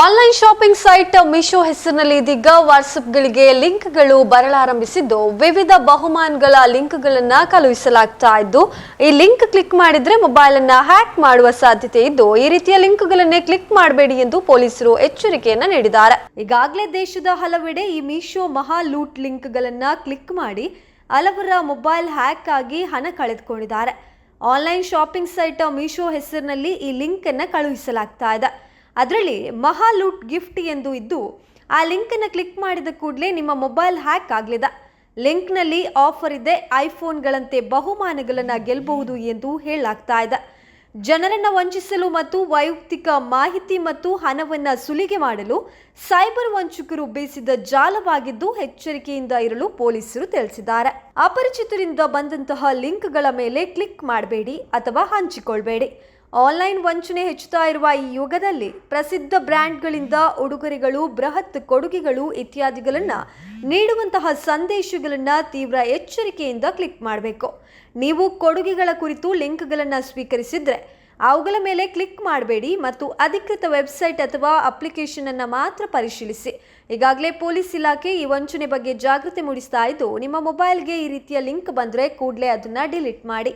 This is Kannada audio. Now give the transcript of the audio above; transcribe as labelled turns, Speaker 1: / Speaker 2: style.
Speaker 1: ಆನ್ಲೈನ್ ಶಾಪಿಂಗ್ ಸೈಟ್ ಮಿಶೋ ಹೆಸರಿನಲ್ಲಿ ಇದೀಗ ವಾಟ್ಸಪ್ಗಳಿಗೆ ಲಿಂಕ್ಗಳು ಬರಲಾರಂಭಿಸಿದ್ದು, ವಿವಿಧ ಬಹುಮಾನಗಳ ಲಿಂಕ್ಗಳನ್ನು ಕಳುಹಿಸಲಾಗ್ತಾ ಇದ್ದು, ಈ ಲಿಂಕ್ ಕ್ಲಿಕ್ ಮಾಡಿದ್ರೆ ಮೊಬೈಲ್ ಅನ್ನ ಹ್ಯಾಕ್ ಮಾಡುವ ಸಾಧ್ಯತೆ ಇದ್ದು, ಈ ರೀತಿಯ ಲಿಂಕ್ಗಳನ್ನೇ ಕ್ಲಿಕ್ ಮಾಡಬೇಡಿ ಎಂದು ಪೊಲೀಸರು ಎಚ್ಚರಿಕೆಯನ್ನ ನೀಡಿದ್ದಾರೆ. ಈಗಾಗಲೇ ದೇಶದ ಹಲವೆಡೆ ಈ ಮಿಶೋ ಮಹಾ ಲೂಟ್ ಲಿಂಕ್ಗಳನ್ನ ಕ್ಲಿಕ್ ಮಾಡಿ ಹಲವರ ಮೊಬೈಲ್ ಹ್ಯಾಕ್ ಆಗಿ ಹಣ ಕಳೆದುಕೊಂಡಿದ್ದಾರೆ. ಆನ್ಲೈನ್ ಶಾಪಿಂಗ್ ಸೈಟ್ ಮೀಶೋ ಹೆಸರಿನಲ್ಲಿ ಈ ಲಿಂಕ್ ಅನ್ನ ಕಳುಹಿಸಲಾಗ್ತಾ ಇದೆ. ಅದರಲ್ಲಿ ಮಹಾ ಲೂಟ್ ಗಿಫ್ಟ್ ಎಂದು ಇದ್ದು, ಆ ಲಿಂಕನ್ನು ಕ್ಲಿಕ್ ಮಾಡಿದ ಕೂಡಲೇ ನಿಮ್ಮ ಮೊಬೈಲ್ ಹ್ಯಾಕ್ ಆಗಲಿದೆ. ಲಿಂಕ್ನಲ್ಲಿ ಆಫರ್ ಇದೆ, ಐಫೋನ್ಗಳಂತೆ ಬಹುಮಾನಗಳನ್ನು ಗೆಲ್ಲಬಹುದು ಎಂದು ಹೇಳಲಾಗ್ತಾ ಇದೆ. ಜನರನ್ನು ವಂಚಿಸಲು ಮತ್ತು ವೈಯಕ್ತಿಕ ಮಾಹಿತಿ ಮತ್ತು ಹಣವನ್ನು ಸುಲಿಗೆ ಮಾಡಲು ಸೈಬರ್ ವಂಚಕರು ಬೇಸಿದ ಜಾಲವಾಗಿದ್ದು ಎಚ್ಚರಿಕೆಯಿಂದ ಇರಲು ಪೊಲೀಸರು ತಿಳಿಸಿದ್ದಾರೆ. ಅಪರಿಚಿತರಿಂದ ಬಂದಂತಹ ಲಿಂಕ್ಗಳ ಮೇಲೆ ಕ್ಲಿಕ್ ಮಾಡಬೇಡಿ ಅಥವಾ ಹಂಚಿಕೊಳ್ಬೇಡಿ. ಆನ್ಲೈನ್ ವಂಚನೆ ಹೆಚ್ಚುತ್ತಾ ಇರುವ ಈ ಯುಗದಲ್ಲಿ ಪ್ರಸಿದ್ಧ ಬ್ರ್ಯಾಂಡ್ಗಳಿಂದ ಉಡುಗೊರೆಗಳು, ಬೃಹತ್ ಕೊಡುಗೆಗಳು ಇತ್ಯಾದಿಗಳನ್ನು ನೀಡುವಂತಹ ಸಂದೇಶಗಳನ್ನು ತೀವ್ರ ಎಚ್ಚರಿಕೆಯಿಂದ ಕ್ಲಿಕ್ ಮಾಡಬೇಕು. ನೀವು ಕೊಡುಗೆಗಳ ಕುರಿತು ಲಿಂಕ್ಗಳನ್ನು ಸ್ವೀಕರಿಸಿದ್ರೆ ಅವುಗಳ ಮೇಲೆ ಕ್ಲಿಕ್ ಮಾಡಬೇಡಿ ಮತ್ತು ಅಧಿಕೃತ ವೆಬ್ಸೈಟ್ ಅಥವಾ ಅಪ್ಲಿಕೇಶನ್ ಅನ್ನು ಮಾತ್ರ ಪರಿಶೀಲಿಸಿ. ಈಗಾಗಲೇ ಪೊಲೀಸ್ ಇಲಾಖೆ ಈ ವಂಚನೆ ಬಗ್ಗೆ ಜಾಗೃತಿ ಮೂಡಿಸ್ತಾ ಇದ್ದು, ನಿಮ್ಮ ಮೊಬೈಲ್ಗೆ ಈ ರೀತಿಯ ಲಿಂಕ್ ಬಂದರೆ ಕೂಡಲೇ ಅದನ್ನ ಡಿಲೀಟ್ ಮಾಡಿ.